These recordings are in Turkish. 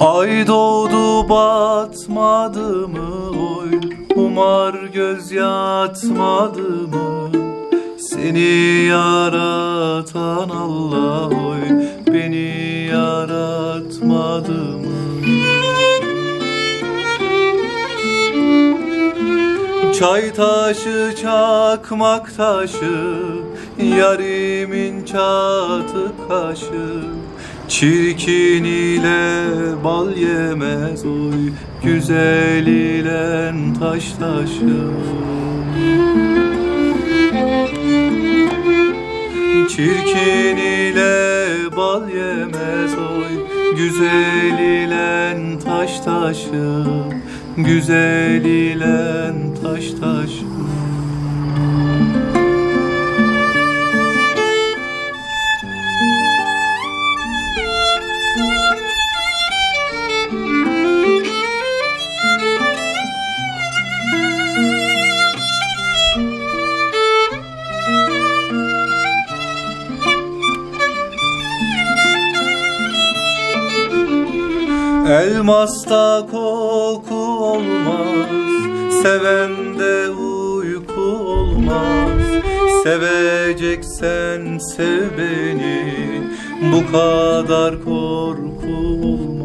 Ay doğdu batmadı mı oy? Umar göz yatmadı mı? Seni yaratan Allah oy. Beni yaratmadı mı? Çay taşı çakmak taşı Yarimin çatı kaşı Çirkin ile bal yemez oy Güzel ile taş taşı Çirkin ile bal yemez oy Güzel ile taş taşı Güzel ile taş taşı Elmasta koku olmaz Sevende uyku olmaz. Seveceksen sev beni Bu kadar korku olmaz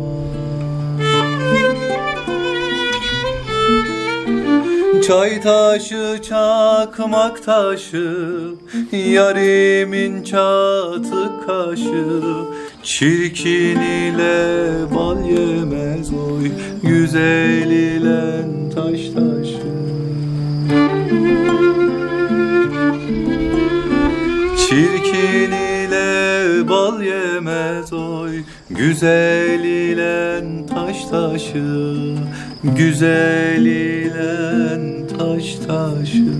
Çay taşı çakmak taşı Yarimin çatı kaşı. Çirkin ile oy Güzel ile taş taşı. Çirkin ile bal yemez oy Güzel ile taş taşı. Güzel ile taş taşı